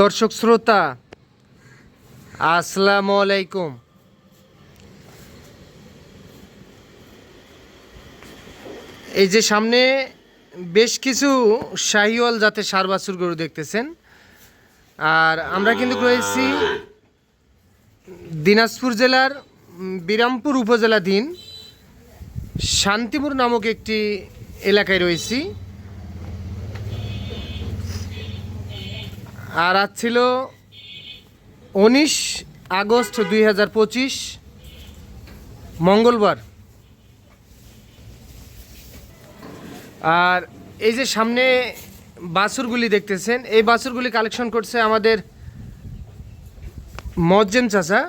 দর্শক শ্রোতা, আসসালামু আলাইকুম। এই যে সামনে বেশ কিছু শাহিওয়াল জাতের সার বাছুর গরু দেখতেছেন। আর আমরা কিন্তু রয়েছি দিনাজপুর জেলার বিরামপুর উপজেলাধীন শান্তিপুর নামক একটি এলাকায় রয়েছি। আর আজ ছিল উনিশ আগস্ট দুই হাজার পঁচিশ, মঙ্গলবার। আর এই যে সামনে বাছুরগুলি দেখতেছেন, এই বাছুরগুলি কালেকশন করছে আমাদের মজ্জেম চাচা।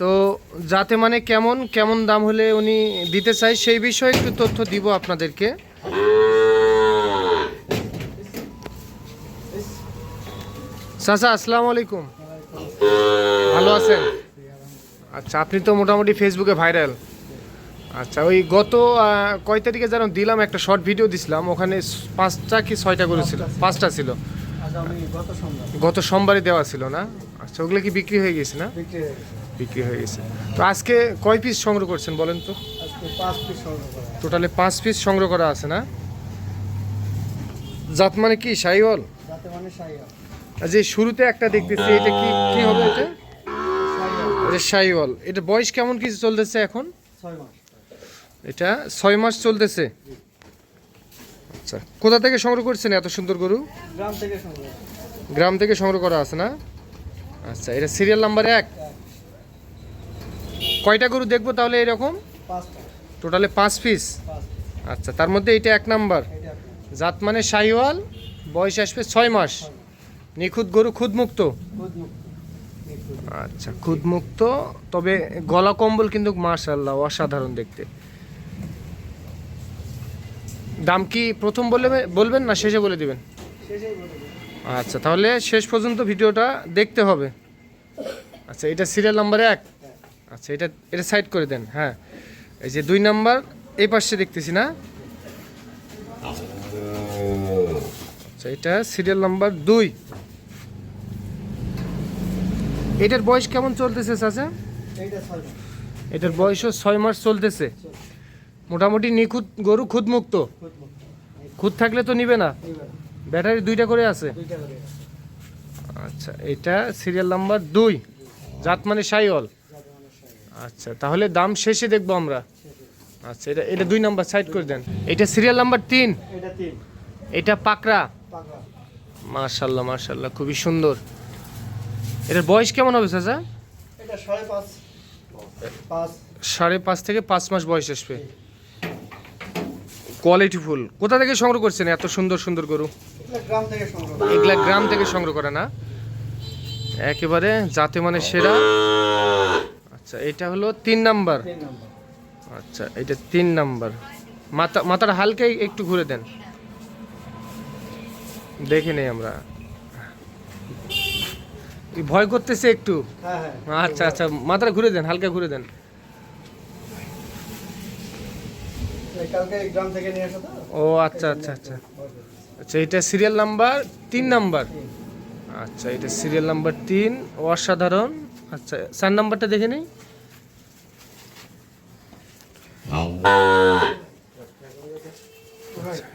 তো যাতে মানে কেমন কেমন দাম হলে উনি দিতে চাই সেই বিষয়ে একটু তথ্য দিব আপনাদেরকে। চাচা আসসালামু আলাইকুম ভালো আছেন? আচ্ছা আপনি তো মোটামুটি ফেসবুকে ভাইরাল আচ্ছা ওই গত কয় তারিখে যেন দিলাম একটা শর্ট ভিডিও দিছিলাম ওখানে পাঁচটা কি ছয়টা করে ছিল পাঁচটা ছিল। গত সোমবার দেওয়া ছিল না? আচ্ছা ওগুলো কি বিক্রি হয়ে গেছে না? বিক্রি হয়ে গেছে। তো আজকে কয় পিস সংগ্রহ করছেন বলেন তো? টোটালে পাঁচ পিস সংগ্রহ করা আছে। না? জাত মানে কি? সাইওয়াল যে শুরুতে একটা দেখতেছি এটা কি কি হবে এটা? এটা সাইওয়াল। এটা বয়স কেমন কিছু চলতেছে এখন? এটা ছয় মাস চলতেছে। আচ্ছা কোথা থেকে সংগ্রহ করছেন এত সুন্দর গরু? গ্রাম থেকে সংগ্রহ করা। গ্রাম থেকে সংগ্রহ করা আছে না? আচ্ছা এটা সিরিয়াল নাম্বার এক। কয়টা গরু দেখব তাহলে এরকম? টোটালে পাঁচ পিস আচ্ছা তার মধ্যে এটা এক নাম্বার। জাত মানে শাহিওয়াল বয়স আসবে ছয় মাস। নিখুঁত গরু খুদমুক্ত? খুদ মুক্ত। আচ্ছা তবে গলা কম্বল কিন্তু মার্শাল্লাহ অসাধারণ দেখতে। দাম কি প্রথম বলে বলবেন না শেষে বলে দিবেন। আচ্ছা তাহলে শেষ পর্যন্ত ভিডিওটা দেখতে হবে। আচ্ছা এটা সিরিয়াল নাম্বার এক? আচ্ছা এটা এটা সাইড করে দেন হ্যাঁ। এই যে দুই নাম্বার এই পাশে দেখতেছি না? আচ্ছা এটা সিরিয়াল নাম্বার দুই। এটার বয়স কেমন চলতেছে চাচা? এটার বয়সও ছয় মাস চলতেছে। মোটামুটি নিখুঁত গরু খুদমুক্ত। খুদ মুক্ত খুদ থাকলে তো নিবে না? ব্যাটারি দুইটা করে আছে? আচ্ছা এটা সিরিয়াল নাম্বার দুই জাত মানে সাইওয়াল। আচ্ছা তাহলে দাম শেষে দেখব আমরা। আচ্ছা এটা এটা দুই নাম্বার সাইড করে দেন। এটা সিরিয়াল নাম্বার তিন। এটা পাকড়া। পাকা মার্শাল্লাহ মার্শাল্লাহ খুবই সুন্দর। এটার বয়স কেমন হবে চাচা? সাড়ে পাঁচ। থেকে পাঁচ মাস বয়স আসবে। কোয়ালিটি ফুল। কোথা থেকে সংগ্রহ করছেন এত সুন্দর সুন্দর গরু? এগুলো গ্রাম থেকে সংগ্রহ করে। না? একেবারে জাতে মানে সেরা। আচ্ছা এটা হলো তিন নাম্বার। আচ্ছা এটা তিন নাম্বার। মাথা মাথার হালকা একটু ঘুরে দেন। দেখে নেই আমরা। ভয় করতেছে একটু? হ্যাঁ হ্যাঁ। আচ্ছা আচ্ছা মাথাটা ঘুরে দেন হালকা ঘুরে দেন। ও আচ্ছা আচ্ছা আচ্ছা। আচ্ছা এটা সিরিয়াল নাম্বার তিন নাম্বার আচ্ছা এটা সিরিয়াল নাম্বার তিন অসাধারণ। আচ্ছা চার নাম্বারটা দেখে নিই?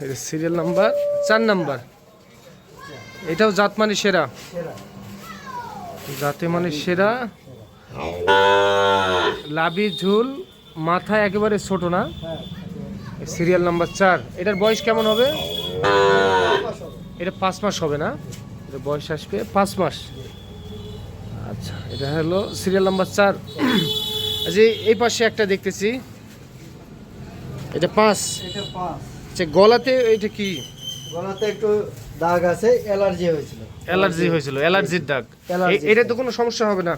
এটা সিরিয়াল নাম্বার চার নাম্বার এটাও জাত মানে সেরা। সেরা। জাতে মানে সেরা। লাভি ঝুল মাথা একেবারে ছোট না? সিরিয়াল নাম্বার চার। এটার বয়স কেমন হবে? এটা পাঁচ মাস হবে না? এটা বয়স আসবে পাঁচ মাস। আচ্ছা এটা হলো সিরিয়াল নাম্বার চার। আচ্ছা এই- পাশে একটা দেখতেছি। এটা পাঁচ। এটা পাঁচ। আচ্ছা গলাতে এটা কি? গলাতে একটু দাগ আছে অ্যালার্জি হয়েছিল। অ্যালার্জি হয়েছিল অ্যালার্জির দাগ। এটা তো কোনো সমস্যা হবে না।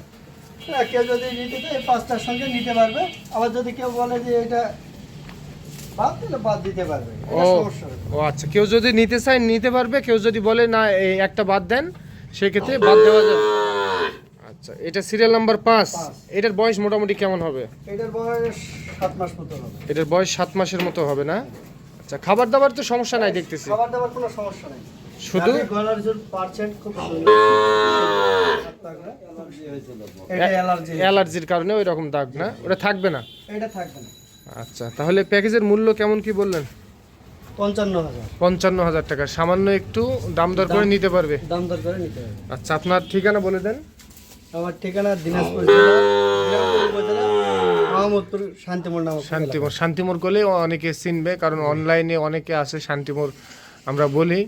কেউ যদি নিতে চায় পাঁচটার সঙ্গে নিতে পারবে। আবার যদি কেউ বলে যে এটা বাদ দিলে বাদ দিতে পারবে। ও আচ্ছা কেউ যদি নিতে চায় নিতে পারবে। কেউ যদি বলে না এই একটা বাদ দেন সেক্ষেত্রে বাদ দেওয়া যাবে। আচ্ছা এটা সিরিয়াল নাম্বার পাঁচ। পাঁচ। এটার বয়স মোটামুটি কেমন হবে? এটার বয়স সাত মাস মতো হবে। এটার বয়স সাত মাসের মতো হবে না? আচ্ছা খাবার দাবার তো সমস্যা নাই দেখতেছি। খাবার দাবার কোনো সমস্যা নেই। শুধু? গলার জোর খুব অ্যালার্জির কারণে ওই রকম দাগ না? ওটা থাকবে না? এটা থাকবে না। আচ্ছা তাহলে প্যাকেজের মূল্য কেমন কি বললেন? পঞ্চান্ন হাজার। টাকা। সামান্য একটু দাম দর করে নিতে পারবে। দাম দর করে নিতে হবে আচ্ছা আপনার ঠিকানা বলে দেন। আমার ঠিকানা দিনাজপুর শান্তিমোর শান্তিমোর করলে অনেকে চিনবে কারণ অনলাইনে অনেকে আছে শান্তিমোর আমরা বলি।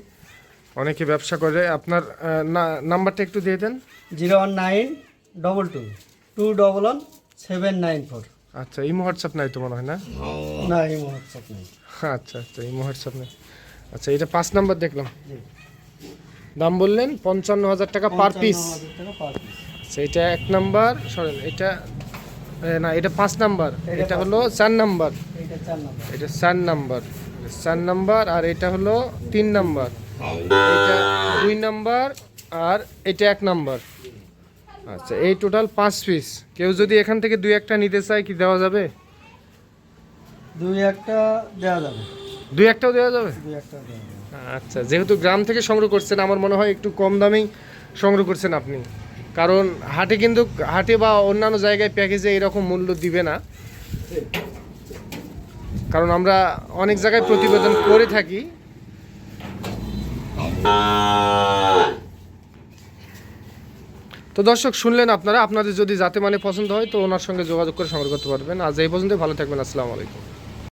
অনেকে ব্যবসা করে। আপনার নাম্বারটা একটু দিয়ে দেন। Zero one nine double two two double one seven nine four. আচ্ছা ইমো হোয়াটসঅ্যাপ নাই তো মনে হয় না? না এই হোয়াটসঅ্যাপ নেই। আচ্ছা আচ্ছা ইমো হোয়াটসঅ্যাপ নেই। আচ্ছা এটা পাঁচ নাম্বার দেখলাম। দাম বললেন পঞ্চান্ন হাজার টাকা পার পিস। 55,000 টাকা পার পিস। আচ্ছা এটা এক নাম্বার সরেন এটা না এটা পাঁচ নাম্বার। এটা হলো চার নাম্বার। এইটা চার নম্বর। এটা চার নাম্বার। চার নাম্বার আর এটা হলো তিন নাম্বার। এটা দুই নাম্বার আর এটা এক নাম্বার। আচ্ছা এই টোটাল পাঁচ পিস কেউ যদি এখান থেকে দুই একটা নিতে চায় কি দেওয়া যাবে? দুই একটা দেওয়া যাবে। দুই একটাও দেওয়া যাবে? দেওয়া যাবে। আচ্ছা যেহেতু গ্রাম থেকে সংগ্রহ করছেন আমার মনে হয় একটু কম দামেই সংগ্রহ করছেন আপনি। কারণ হাটে কিন্তু হাটে বা অন্যান্য জায়গায় প্যাকেজে এরকম মূল্য দিবে না। কারণ আমরা অনেক জায়গায় প্রতিবেদন করে থাকি। তো দর্শক, শুনলেন আপনারা। আপনাদের যদি যাতে মানে পছন্দ হয়, তো ওনার সঙ্গে যোগাযোগ করে সংগ্রহ করতে পারবেন। আজ এই পর্যন্ত ভালো থাকবেন। আসসালামু আলাইকুম।